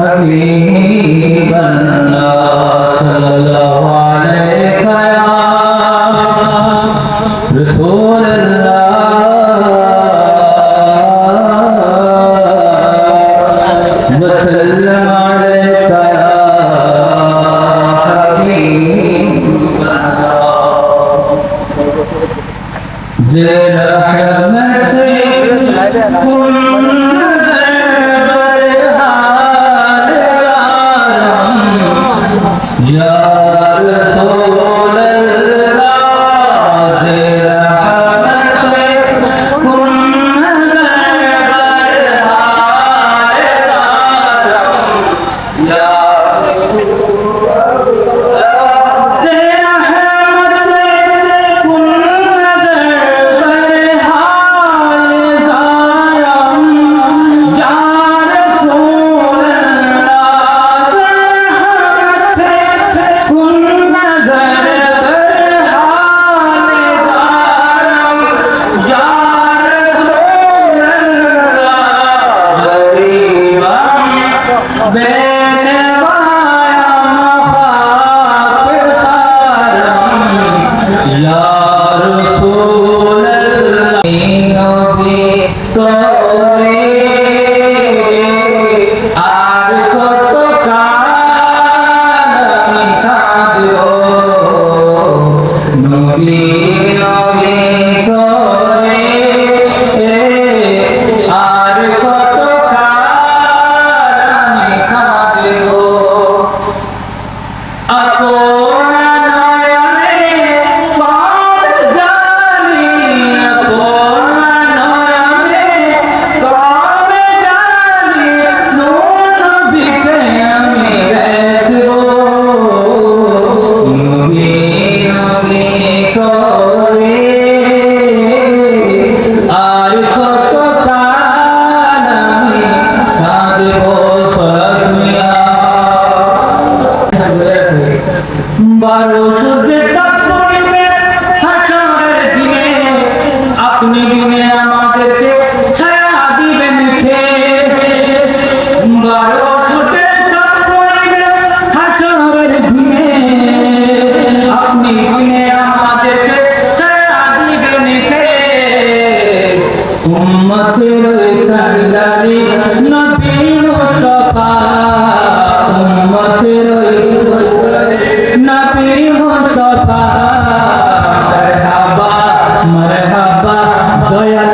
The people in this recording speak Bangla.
حبيب الله صلى الله عليك يا رسول uh, বারো সুদের দয়া